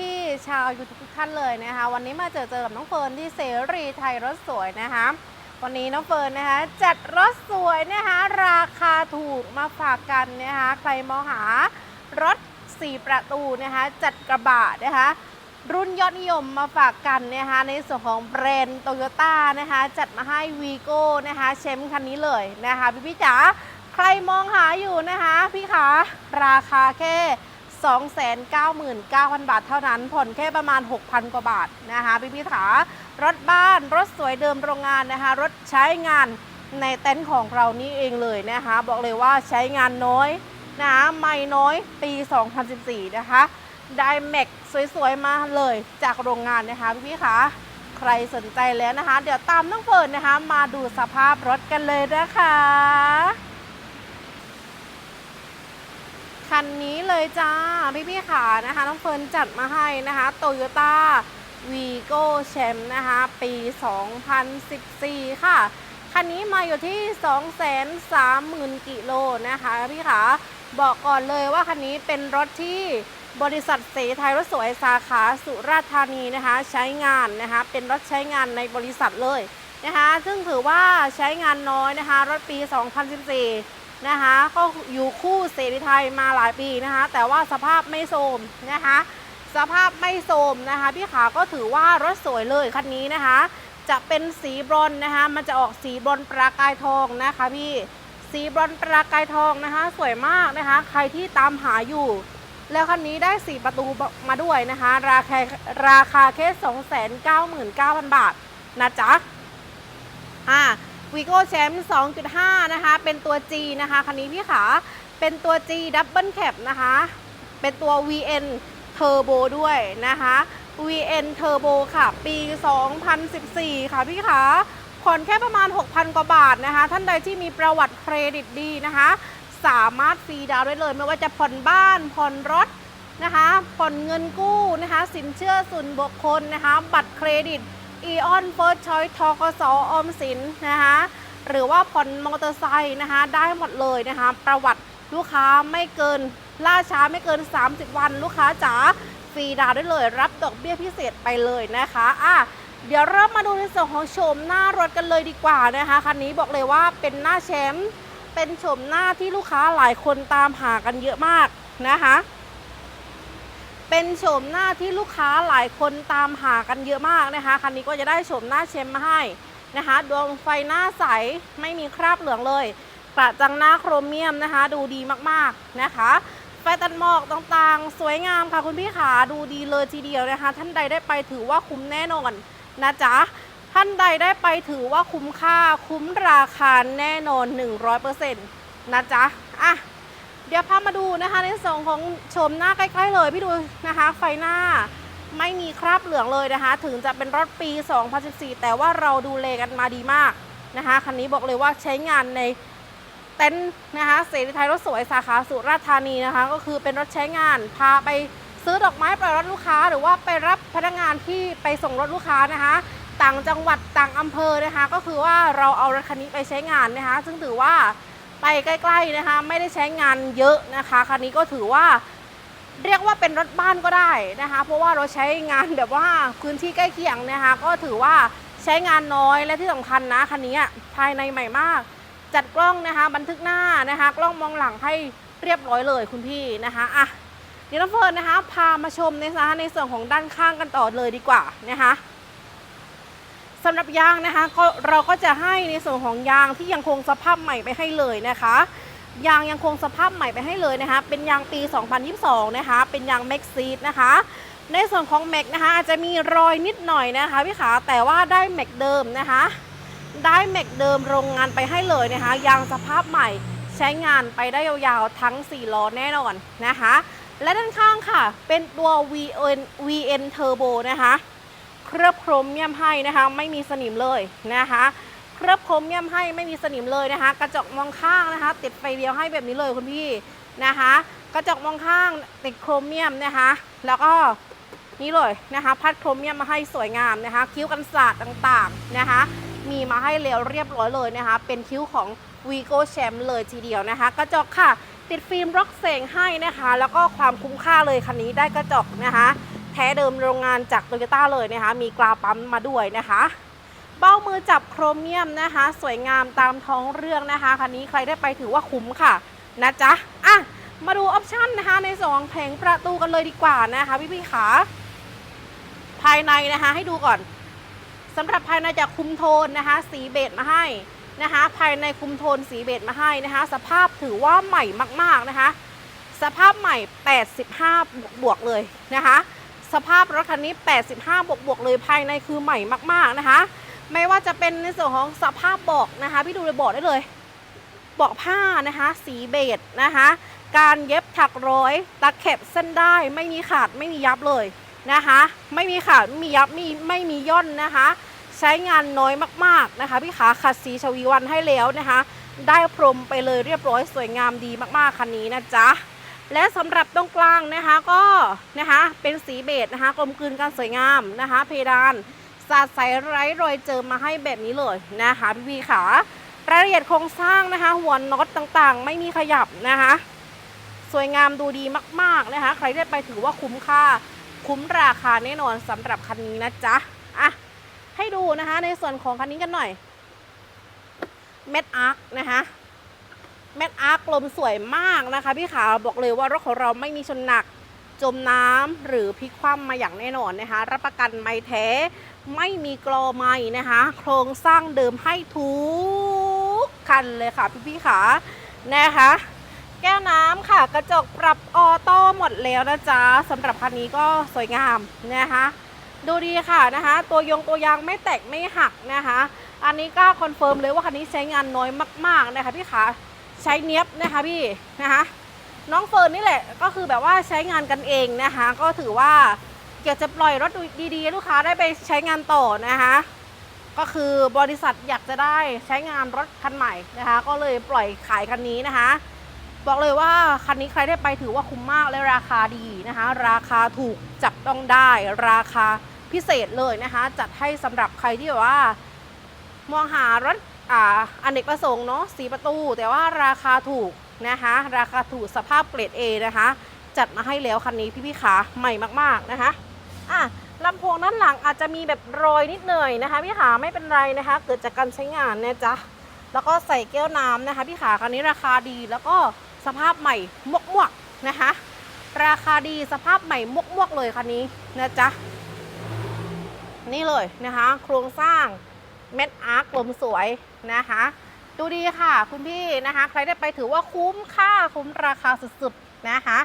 พี่ๆชาวยูทูบทุกท่านเลยนะคะ วันนี้มาเจอเจอกับน้องเฟิร์นที่เสรีไทยรถสวยนะคะ วันนี้น้องเฟิร์นนะคะ จัดรถสวยนะคะ ราคาถูกมาฝากกันนะคะ ใครมองหารถ 4 ประตูนะคะ จัดกระบะนะคะ รุ่นยอดนิยมมาฝากกันนะคะ ในส่วนของแบรนด์โตโยต้านะคะ จัดมาให้วีโก้นะคะเชมคันนี้เลยนะคะ พี่พี่ๆจ๋าใครมองหาอยู่นะคะ พี่ขาราคาแค่ 299,000 บาทเท่านั้น ผ่อนแค่ประมาณ 6,000 กว่าบาทนะคะพี่พี่ขารถบ้านรถสวยเดิมโรงงานนะคะ รถใช้งานในเต็นท์ของเรานี่เองเลยนะคะ บอกเลยว่าใช้งานน้อยนะคะไม่น้อยปี 2014 นะคะได้แม็กสวยๆ มาเลยจากโรงงานนะคะพี่ๆคะใครสนใจแล้วนะคะ เดี๋ยวตามน้องเฟิร์นนะคะ มาดูสภาพรถกันเลยนะคะ คันนี้เลยจ้า พี่ๆขานะคะน้องเฟิร์นจัดมาให้นะคะโตโยต้าวีโก้แชมนะคะ ปี 2014 ค่ะ คันนี้มาอยู่ที่ 230,000 กิโลนะคะพี่ขาบอกก่อนเลยว่าคันนี้เป็นรถที่บริษัทเสไทยรถสวยสาขาสุราษฎร์ธานีนะคะ ใช้งานนะคะ เป็นรถใช้งานในบริษัทเลยนะคะ ซึ่งถือว่าใช้งานน้อยนะคะ รถปี 2014 นะคะ ก็อยู่คู่เสรีไทยมาหลายปีนะคะ แต่ว่าสภาพไม่โทมนะคะ สภาพไม่โทมนะคะ พี่ขาก็ถือว่ารถสวยเลยคันนี้นะคะ จะเป็นสีบรอนนะคะ มันจะออกสีบรอนประกายทองนะคะพี่สีบรอนประกายทองนะคะ สวยมากนะคะ ใครที่ตามหาอยู่ แล้วคันนี้ได้สีประตูมาด้วยนะคะ ราคาราคาแค่299,000 บาทนะจ๊ะอ่า วีโก้แชมป์2.5 นะคะ เป็นตัว G นะคะ คันนี้พี่ขา เป็นตัว G Double Cab นะคะ เป็นตัว VN Turbo ด้วยนะคะ VN Turbo ค่ะ ปี 2014 ค่ะพี่ขาผ่อนแค่ประมาณ 6,000 กว่าบาทนะคะ ท่านใดที่มีประวัติเครดิตดีนะคะ สามารถฟรีดาวน์ได้เลย ไม่ว่าจะผ่อนบ้านผ่อนรถนะคะ ผ่อนเงินกู้นะคะ สินเชื่อส่วนบุคคลนะคะ บัตรเครดิต อีออนเฟิร์สชอยทกสออมสินนะคะหรือว่าผ่อนมอเตอร์ไซค์นะคะได้หมดเลยนะคะ ประวัติลูกค้าไม่เกินล่าช้าไม่เกิน 30 วัน ลูกค้าจ๋าฟรีดาวได้เลย รับดอกเบี้ยพิเศษไปเลยนะคะอะเดี๋ยวเริ่มมาดูในส่วนของโฉมหน้ารถกันเลยดีกว่านะคะคันนี้บอกเลยว่าเป็นหน้าแชมป์เป็นโฉมหน้าที่ลูกค้าหลายคนตามหากันเยอะมากนะคะ เป็นโฉมหน้าที่ลูกค้าหลายคนตามหากันเยอะมากนะคะ คันนี้ก็จะได้โฉมหน้าเชมมาให้นะคะดวงไฟหน้าใสไม่มีคราบเหลืองเลยกระจังหน้าโครเมียมนะคะ ดูดีมากๆนะคะไฟตัดหมอกต่างๆ สวยงามค่ะคุณพี่ขาดูดีเลยทีเดียวนะคะ ท่านใดได้ไปถือว่าคุ้มแน่นอนนะจ๊ะท่านใดได้ไปถือว่าคุ้มค่าคุ้มราคาแน่นอน 100%นะจ๊ะอะ เดี๋ยวพามาดูนะคะในส่วนของชมหน้าใกล้ๆเลยพี่ดูนะคะ ไฟหน้าไม่มีคราบเหลืองเลยนะคะ ถึงจะเป็นรถปี 2014 แต่ว่าเราดูแลกันมาดีมากนะคะคันนี้บอกเลยว่าใช้งานในเต็นท์นะคะเสรีไทยรถสวยสาขาสุราษฎร์ธานีนะคะ ก็คือเป็นรถใช้งานพาไปซื้อดอกไม้ปล่อยรถลูกค้า หรือว่าไปรับพนักงานที่ไปส่งรถลูกค้านะคะ ต่างจังหวัดต่างอำเภอนะคะ ก็คือว่าเราเอารถคันนี้ไปใช้งานนะคะ ซึ่งถือว่า ไปใกล้ๆนะคะ ไม่ได้ใช้งานเยอะนะคะคันนี้ก็ถือว่าเรียกว่าเป็นรถบ้านก็ได้นะคะ เพราะว่าเราใช้งานแบบว่าพื้นที่ใกล้เคียงนะคะ ก็ถือว่าใช้งานน้อยและที่สำคัญนะคันนี้ภายในใหม่มาก จัดกล้องนะคะ บันทึกหน้านะคะ กล้องมองหลังให้เรียบร้อยเลยคุณพี่นะคะอะเดี๋ยวน้องเฟิร์นนะคะ พามาชมนะคะในส่วนของด้านข้างกันต่อเลยดีกว่านะคะ สำหรับยางนะคะก็เราก็จะให้ในส่วนของยางที่ยังคงสภาพใหม่ไปให้เลยนะคะยางยังคงสภาพใหม่ไปให้เลยนะคะ เป็นยางปี 2022 นะคะ เป็นยางแม็กซีดนะคะ ในส่วนของแม็กนะคะอาจจะมีรอยนิดหน่อยนะคะพี่ขาแต่ว่าได้แม็กเดิมนะคะ ได้แม็กเดิมโรงงานไปให้เลยนะคะ ยางสภาพใหม่ใช้งานไปได้ยาวๆทั้ง 4 ล้อแน่นอนนะคะ และด้านข้างค่ะ เป็นตัว VN VN Turbo นะคะ เคลือบโครเมียมให้นะคะ ไม่มีสนิมเลยนะคะ เคลือบโครเมียมให้ไม่มีสนิมเลยนะคะ กระจกมองข้างนะคะ ติดไฟเดียวให้แบบนี้เลยคุณพี่นะคะ กระจกมองข้างติดโครเมียมนะคะ แล้วก็นี่เลยนะคะพัดโครเมียมมาให้สวยงามนะคะ คิ้วกันศาสตร์ต่างๆนะคะ มีมาให้แล้วเรียบร้อยเลยนะคะ เป็นคิ้วของ v ีโก้แชมป์เลยทีเดียวนะคะ กระจกค่ะ ติดฟิล์มร็อกเสงให้นะคะ แล้วก็ความคุ้มค่าเลยคันนี้ได้กระจกนะคะ แท้เดิมโรงงานจากโตโยต้าเลยนะคะ มีกราปั๊มมาด้วยนะคะ เบ้ามือจับโครเมียมนะคะ สวยงามตามท้องเรื่องนะคะคันนี้ใครได้ไปถือว่าคุ้มค่ะนะจ๊ะอะมาดูออปชั่นนะคะในสองแผงประตูกันเลยดีกว่านะคะพี่พี่ๆขาภายในนะคะให้ดูก่อนสำหรับภายในจะคุมโทนนะคะ สีเบจมาให้นะคะ ภายในคุมโทนสีเบจมาให้นะคะ สภาพถือว่าใหม่มาก ๆนะคะ สภาพใหม่ 85 บวกบวกเลยนะคะ สภาพรถคันนี้ 85 บวกบวกๆเลยภายในคือใหม่มาก ๆนะคะ ไม่ว่าจะเป็นในส่วนของสภาพเบอกนะคะ พี่ดูเลยเบอกได้เลยเบอกผ้านะคะ สีเบจนะคะ การเย็บถักร้อยตะเข็บเส้นได้ไม่มีขาดไม่มียับเลยนะคะ ไม่มีขาดไม่มียับมีไม่มีย่อนนะคะ ใช้งานน้อยมากๆนะคะ พี่ขาขัดสีชวีวันให้แล้วนะคะ ได้พรมไปเลยเรียบร้อยสวยงามดีมากๆคันนี้นะจ๊ะ และสำหรับตรงกลางนะคะก็นะคะเป็นสีเบจนะคะกลมกลืนการสวยงามนะคะ เพดานสาดใสไร้รอยเจอมาให้แบบนี้เลยนะคะพี่พีขารายละเอียดโครงสร้างนะคะ หัวน็อตต่างๆ ไม่มีขยับนะคะ สวยงามดูดีมากๆนะคะ ใครได้ไปถือว่าคุ้มค่า คุ้มราคาแน่นอนสำหรับคันนี้นะจ๊ะอะให้ดูนะคะในส่วนของคันนี้กันหน่อยเม็ดอาร์คนะคะ แมทอาร์กลมสวยมากนะคะพี่ขาบอกเลยว่ารถของเราไม่มีชนหนักจมน้ำหรือพลิกคว่ำมาอย่างแน่นอนนะคะ รับประกันไม่แท้ ไม่มีกรอไม้นะคะ โครงสร้างเดิมให้ทุกคันเลยค่ะพี่พี่ๆขานะคะ แก้วน้ำค่ะกระจกปรับออโต้หมดแล้วนะจ๊ะสำหรับคันนี้ก็สวยงามนะคะ ดูดีค่ะนะคะ ตัวยงตัวยางไม่แตกไม่หักนะคะ อันนี้ก็คอนเฟิร์มเลยว่าคันนี้ใช้งานน้อยมาก ๆ นะคะพี่ขา ใช้เนี้ยบนะคะพี่นะคะน้องเฟิร์นนี่แหละก็คือแบบว่าใช้งานกันเองนะคะ ก็ถือว่าอยากจะปล่อยรถดีๆ ลูกค้าได้ไปใช้งานต่อนะคะ ก็คือบริษัทอยากจะได้ใช้งานรถคันใหม่นะคะ ก็เลยปล่อยขายคันนี้นะคะ บอกเลยว่าคันนี้ใครได้ไปถือว่าคุ้มมากและราคาดีนะคะ ราคาถูกจับต้องได้ราคาพิเศษเลยนะคะ จัดให้สำหรับใครที่แบบว่ามองหารถ อ่าอเนกประสงค์เนาะสีประตู แต่ว่าราคาถูกนะคะ ราคาถูกสภาพเกรด A นะคะ จัดมาให้แล้วคันนี้พี่พี่ขาใหม่มากๆนะคะอะลำโพงด้านหลังอาจจะมีแบบรอยนิดหน่อยนะคะ พี่ขาไม่เป็นไรนะคะ เกิดจากการใช้งานนะจ๊ะแล้วก็ใส่แก้วน้ำนะคะ พี่ขาคันนี้ราคาดีแล้วก็สภาพใหม่มวกมวกนะคะ ราคาดีสภาพใหม่มวกมวกเลยคันนี้นะจ๊ะนี่เลยนะคะ โครงสร้าง เม็ดอาร์คลมสวยนะคะ ดูดีค่ะคุณพี่นะคะ ใครได้ไปถือว่าคุ้มค่าคุ้มราคาสุดๆนะคะ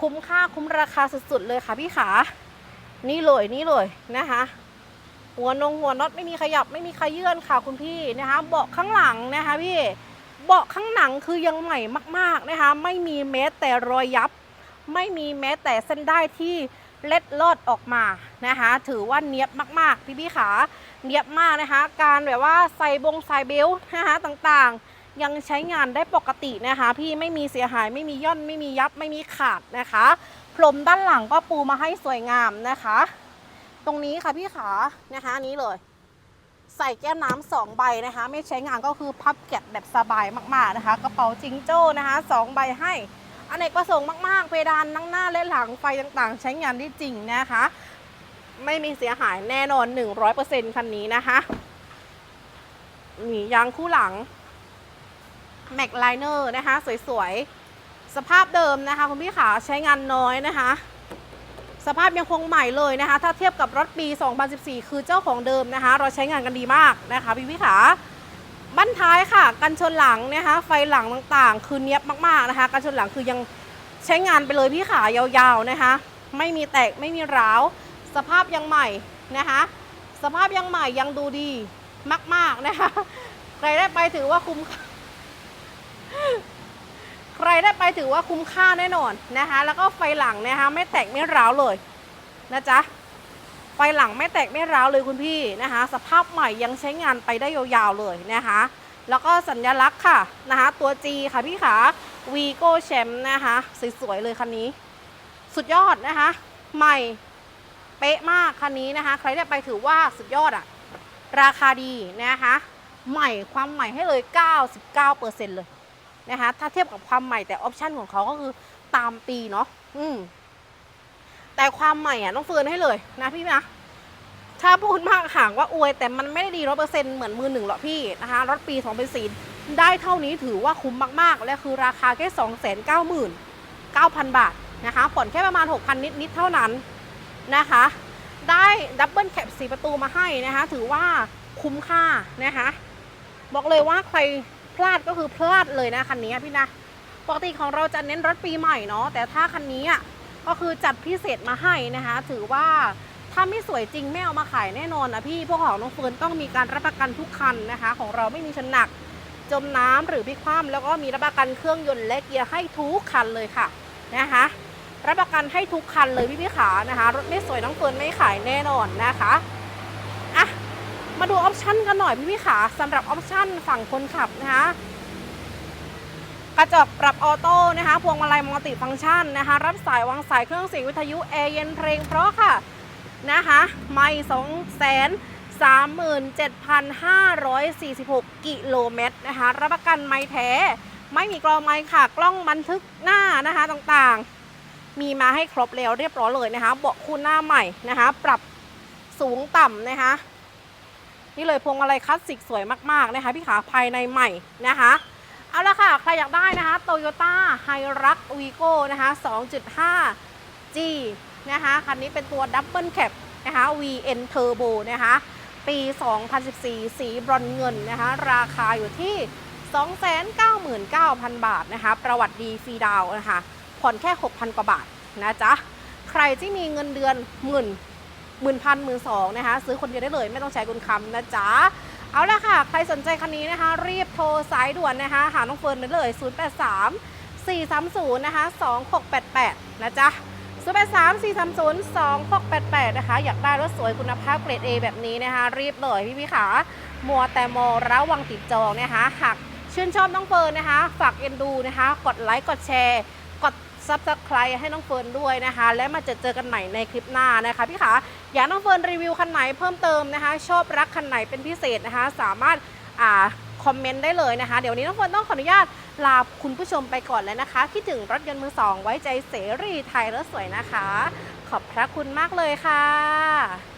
คุ้มค่าคุ้มราคาสุดๆเลยค่ะพี่ขานี่เลยนี่เลยนะคะ หัวนงหัวน็อตไม่มีขยับไม่มีขยื่นค่ะคุณพี่นะคะ เบาะข้างหลังนะคะพี่เบาะข้างหนังคือยังใหม่มาก ๆนะคะ ไม่มีแม้แต่รอยยับ ไม่มีแม้แต่เส้นได้ที่ เล็ดลอดออกมานะคะ ถือว่าเนียบมากๆ พี่พี่ขาเนียบมากนะคะ การแบบว่าใส่บงใส่เบลต์นะคะต่างๆ ยังใช้งานได้ปกตินะคะ พี่ไม่มีเสียหายไม่มีย่อนไม่มียับไม่มีขาดนะคะ พรมด้านหลังก็ปูมาให้สวยงามนะคะ ตรงนี้ค่ะพี่ขานะคะนี้เลย ใส่แก้วน้ำสองใบนะคะ ไม่ใช้งานก็คือพับแกะแบบสบายมากๆนะคะ กระเป๋าจิงโจ้นะคะสองใบให้ อเนกประสงค์มากๆ เพดานนั่งหน้าและหลังไฟต่างๆ ใช้งานได้จริงนะคะ ไม่มีเสียหายแน่นอน 100%คันนี้นะคะนี่ยางคู่หลังแม็กไลเนอร์นะคะ สวยๆ สภาพเดิมนะคะคุณพี่ขาใช้งานน้อยนะคะ สภาพยังคงใหม่เลยนะคะ ถ้าเทียบกับรถปี 2014 คือเจ้าของเดิมนะคะ เราใช้งานกันดีมากนะคะพี่พี่ขา บั้นท้ายค่ะ กันชนหลังนะคะไฟหลังต่างๆ คือเนี้ยบมากๆนะคะ กันชนหลังคือยังใช้งานไปเลยพี่ขายาวๆนะคะ ไม่มีแตกไม่มีร้าว สภาพยังใหม่นะคะ สภาพยังใหม่ยังดูดีมากๆนะคะใครได้ไปถือว่าคุ้มใครได้ไปถือว่าคุ้มค่าแน่นอนนะคะ แล้วก็ไฟหลังนะคะไม่แตกไม่ร้าวเลยนะจ๊ะ ฟหลังไม่แตกไม่ร้าวเลยคุณพี่นะคะ สภาพใหม่ยังใช้งานไปได้ยาวๆเลยนะคะ แล้วก็สัญลักษณ์ค่ะนะคะ ตัว G ค่ะพี่ขา Vigo Champ นะคะสวยๆเลยคันนี้ สุดยอดนะคะ ใหม่เป๊ะมากคันนี้นะคะ ใครได้ไปถือว่าสุดยอดอะราคาดีนะคะ ใหม่ความใหม่ให้เลย 99%เลยนะคะ ถ้าเทียบกับความใหม่แต่ออปชันของเขาก็คือตามปีเนาะอืม แต่ความใหม่อะน้องเฟิร์นให้เลยนะพี่นะถ้าพูดมากห่างว่าอวย แต่มันไม่ได้ดีร้อยเปอร์เซ็นต์เหมือนมือหนึ่งหรอกพี่นะคะรถปี2 0 0 4ได้เท่านี้ถือว่าคุ้มมากๆ และคือราคาแค่2 9 9 0 0 0บาทนะคะผ่อนแค่ประมาณ6,000นิดๆเท่านั้นนะคะ ได้ดับเบิลแคปสีประตูมาให้นะคะ ถือว่าคุ้มค่านะคะบอกเลยว่าใครพลาดก็คือพลาดเลยนะคันนี้พี่นะปกติของเราจะเน้นรถปีใหม่เนาะแต่ถ้าคันนี้อะ ก็คือจัดพิเศษมาให้นะคะ ถือว่าถ้าไม่สวยจริงไม่เอามาขายแน่นอนนะพี่พวกของน้องเฟิร์นต้องมีการรับประกันทุกคันนะคะ ของเราไม่มีชนหนักจมน้ำหรือพลิกคว่ำแล้วก็มีรับประกันเครื่องยนต์และเกียร์ให้ทุกคันเลยค่ะนะคะรับประกันให้ทุกคันเลยพี่พี่ขานะคะรถไม่สวยน้องเฟิร์นไม่ขายแน่นอนนะคะอะมาดูออปชั่นกันหน่อยพี่พี่ขาสำหรับออปชั่นฝั่งคนขับนะคะ กระจกปรับออโต้นะคะพวงมาลัยมัลติฟังก์ชันนะคะ รับสายวางสายเครื่องเสียงวิทยุแอร์เย็นเพลงเพราะค่ะนะคะไม่สองแสนสามหมื่นเจ็ดพันห้าร้อยสี่สิบหกกิโลเมตรนะคะ รับประกันไม้แท้ ไม่มีกรองไม้ค่ะ กล้องบันทึกหน้านะคะต่างๆ มีมาให้ครบแล้วเรียบร้อยเลยนะคะ เบาะคู่หน้าใหม่นะคะ ปรับสูงต่ำนะคะ นี่เลยพวงมาลัยคลาสสิกสวยมากๆนะคะ พี่ขาภายในใหม่นะคะ เอาละค่ะ ใครอยากได้นะคะ Toyota h i r u x Vigo นะคะ 2.5G นะคะ คันนี้เป็นตัว Double Cab นะคะ VN Turbo นะคะ ปี 2014 สีบรอนเงินนะคะ ราคาอยู่ที่ 299,000 บาทนะคะ ประวัติดีฟรีดาวน์นะคะ ผ่อนแค่ 6,000 กว่าบาทนะจ๊ะ ใครที่มีเงินเดือนหมื่นหมื่นพันหมื่นสองนะคะ ซื้อคนเดียวได้เลยไม่ต้องใช้กุญคำนะจ๊ะ เอาละค่ะ ใครสนใจคันนี้นะคะ รีบโทรสายด่วนนะคะ หาน้องเฟิร์นได้เลย 083 430 นะคะ 2688 นะจ๊ะ 083 430 2688 นะคะ อยากได้รถสวยคุณภาพเกรด A แบบนี้นะคะ รีบเลยพี่พี่ขามัวแต่มอระวังติดจองนะคะ หากชื่นชอบน้องเฟิร์นนะคะ ฝากเอ็นดูนะคะ กดไลค์กดแชร์ กดซับสไครต์ให้น้องเฟิร์นด้วยนะคะ และมาเจอเจอกันใหม่ในคลิปหน้านะคะพี่ขา อยากน้องเฟิร์นรีวิวคันไหนเพิ่มเติมนะคะ ชอบรักคันไหนเป็นพิเศษนะคะ สามารถอ่าคอมเมนต์ได้เลยนะคะ เดี๋ยวนนี้น้องเฟิร์นต้องขออนุญาตลาคุณผู้ชมไปก่อนแล้วนะคะ คิดถึงรถยนต์มือสองไว้ใจเสรีไทยรถสวยนะคะ ขอบพระคุณมากเลยค่ะ